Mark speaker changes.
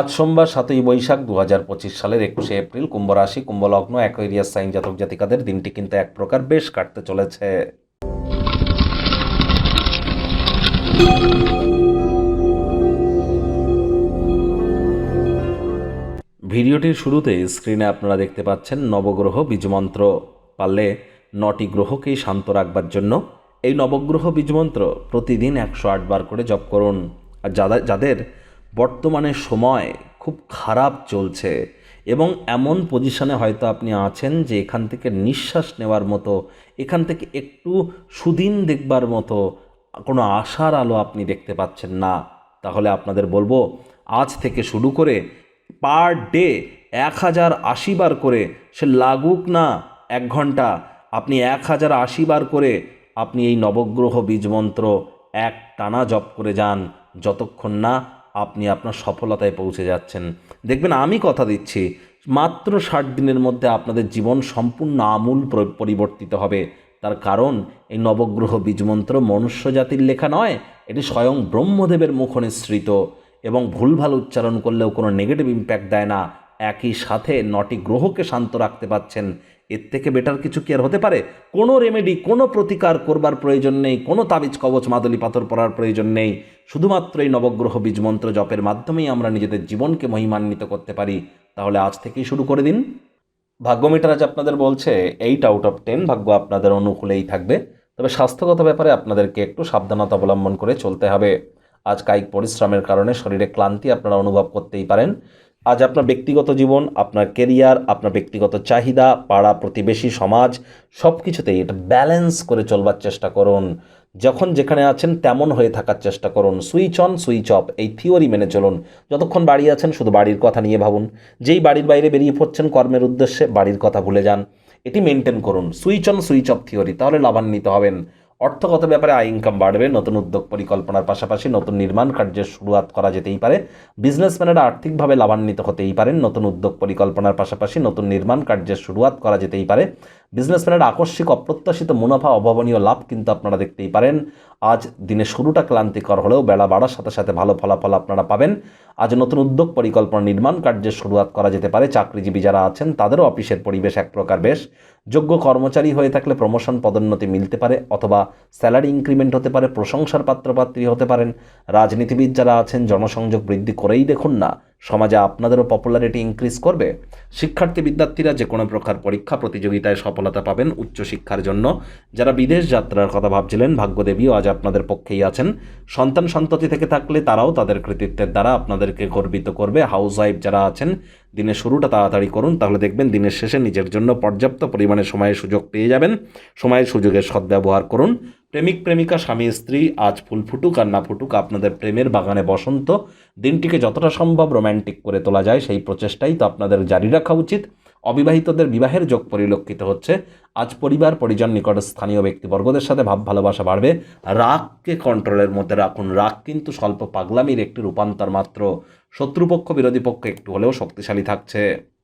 Speaker 1: আজ সোমবার সাতই বৈশাখ দু হাজার পঁচিশ সালের একুশে এপ্রিল কুম্ভ রাশি কুম্ভ লগ্ন অ্যাকোয়ারিয়াস সাইন জাতক জাতিকাদের দিনটি কিন্তু এক প্রকার বেশ কাটতে চলেছে। ভিডিওটির শুরুতে স্ক্রিনে আপনারা দেখতে পাচ্ছেন নবগ্রহ বীজমন্ত্র। পারলে নটি গ্রহকেই শান্ত রাখবার জন্য এই নবগ্রহ বীজমন্ত্র প্রতিদিন একশো আট বার করে জপ করুন। আর যাদের বর্তমানে সময় খুব খারাপ চলছে এবং এমন পজিশনে হয়তো আপনি আছেন যে এখান থেকে নিঃশ্বাস নেওয়ার মতো, এখান থেকে একটু সুদিন দেখবার মতো কোনো আশার আলো আপনি দেখতে পাচ্ছেন না। তাহলে আপনাদের বলব, আজ থেকে শুরু করে পার ডে এক হাজার আশি বার করে সে লাগুক না এক ঘণ্টা, আপনি এক হাজার আশি বার করে আপনি এই নবগ্রহ বীজমন্ত্র এক টানা জপ করে যান, যতক্ষণ না আপনি আপনার সফলতায় পৌঁছে যাচ্ছেন। দেখবেন আমি কথা দিচ্ছি, মাত্র ষাট দিনের মধ্যে আপনাদের জীবন সম্পূর্ণ আমূল পরিবর্তিত হবে। তার কারণ, এই নবগ্রহ বীজমন্ত্র মনুষ্য জাতির লেখা নয়, এটি স্বয়ং ব্রহ্মদেবের মুখ নিঃসৃত এবং ভুলভাল উচ্চারণ করলেও কোনো নেগেটিভ ইম্প্যাক্ট দেয় না। একই সাথে নটি গ্রহকে শান্ত রাখতে পাচ্ছেন এর থেকে বেটার কিছু কি আর হতে পারে? কোনো রেমেডি কোনো প্রতিকার করবার প্রয়োজন নেই, কোনো তাবিজ, কবচ, মাদলি, পাথর পড়ার প্রয়োজন নেই। শুধুমাত্র এই নবগ্রহ বীজমন্ত্র জপের মাধ্যমেই আমরা নিজেদের জীবনকে মহিমান্বিত করতে পারি। তাহলে আজ থেকেই শুরু করে দিন। ভাগ্য মিটার আজ আপনাদের বলছে এইট আউট অফ টেন ভাগ্য আপনাদের অনুকূলেই থাকবে। তবে স্বাস্থ্যগত ব্যাপারে আপনাদেরকে একটু সাবধানতা অবলম্বন করে চলতে হবে। আজ কায়িক পরিশ্রমের কারণে শরীরে ক্লান্তি আপনারা অনুভব করতেই পারেন। আজ আপনার ব্যক্তিগত জীবন, আপনার কেরিয়ার আপনার ব্যক্তিগত চাহিদা, পাড়া প্রতিবেশী সমাজ সব কিছুতেই এটা ব্যালেন্স করে চলবার চেষ্টা করুন। যখন যেখানে আছেন তেমন হয়ে থাকার চেষ্টা করুন। সুইচ অন সুইচ অফ এই থিওরি মেনে চলুন। যতক্ষণ বাড়ি আছেন, শুধু বাড়ির কথা নিয়ে ভাবুন। যেই বাড়ির বাইরে বেরিয়ে পড়ছেন কর্মের উদ্দেশ্যে, বাড়ির কথা ভুলে যান। এটি মেনটেন করুন। Switch on switch off theory তাহলে লাভান্বিত হবেন। অর্থগত ব্যাপারে আয় ইনকাম বাড়বে, নতুন উদ্যোগ পরিকল্পনার পাশাপাশি নতুন নির্মাণ কার্যের শুরুয়াত করা যেতেই পারে বিজনেসম্যানেরা আর্থিকভাবে লাভান্বিত হতেই পারেন, নতুন উদ্যোগ পরিকল্পনার পাশাপাশি নতুন নির্মাণ কার্যের শুরুয়াত করা যেতেই পারে। বিজনেসম্যানেরা আকস্মিক অপ্রত্যাশিত মুনাফা, অভাবনীয় লাভ কিন্তু আপনারা দেখতেই পারেন। আজ দিনের শুরুটা ক্লান্তিকর হলেও বেলা বাড়ার সাথে সাথে ভালো ফলাফল আপনারা পাবেন। আজ নতুন উদ্যোগ পরিকল্পনা, নির্মাণ কার্যের শুরুয়াত করা যেতে পারে। চাকরিজীবী যারা আছেন, তাদেরও অফিসের পরিবেশ এক প্রকার বেশ। যোগ্য কর্মচারী হয়ে থাকলে প্রমোশন পদোন্নতি মিলতে পারে অথবা স্যালারি ইনক্রিমেন্ট হতে পারে, প্রশংসার পাত্রপাত্রী হতে পারেন। রাজনীতিবিদ যারা আছেন, জনসংযোগ বৃদ্ধি করেই দেখুন না। সমাজে আপনাদেরও পপুলারিটি ইনক্রিজ করবে? শিক্ষার্থী বিদ্যার্থীরা যে কোনো প্রকার পরীক্ষা প্রতিযোগিতায় সফলতা পাবেন উচ্চশিক্ষার জন্য। যারা বিদেশ যাত্রার কথা ভাবছিলেন, ভাগ্যদেবীও আজ আপনাদের পক্ষেই আছেন। সন্তান সন্ততি থেকে থাকলে তারাও তাদের কৃতিত্বের দ্বারা আপনাদেরকে গর্বিত করবে। হাউস ওয়াইফ যারা আছেন, দিনের শুরুটা তাড়াতাড়ি করুন। তাহলে দেখবেন দিনের শেষে নিজের জন্য পর্যাপ্ত পরিমাণে সময়ের সুযোগ পেয়ে যাবেন। সময়ের সুযোগের সদ্ব্যবহার করুন। প্রেমিক, প্রেমিকা, স্বামী, স্ত্রী, আজ ফুল ফুটুক আর না ফুটুক, আপনাদের প্রেমের বাগানে বসন্ত। দিনটিকে যতটা সম্ভব রোম্যান্টিক করে তোলা যায়, সেই প্রচেষ্টাই তো আপনাদের জারি রাখা উচিত। অবিবাহিতদের বিবাহের যোগ পরিলক্ষিত হচ্ছে। আজ পরিবার, পরিজন নিকট স্থানীয় ব্যক্তিবর্গদের সাথে ভাব ভালোবাসা বাড়বে। রাগকে কন্ট্রোলের মধ্যে রাখুন। রাগ কিন্তু স্বল্প পাগলামির একটি রূপান্তর মাত্র। শত্রুপক্ষ, বিরোধী পক্ষ একটু হলেও শক্তিশালী থাকছে।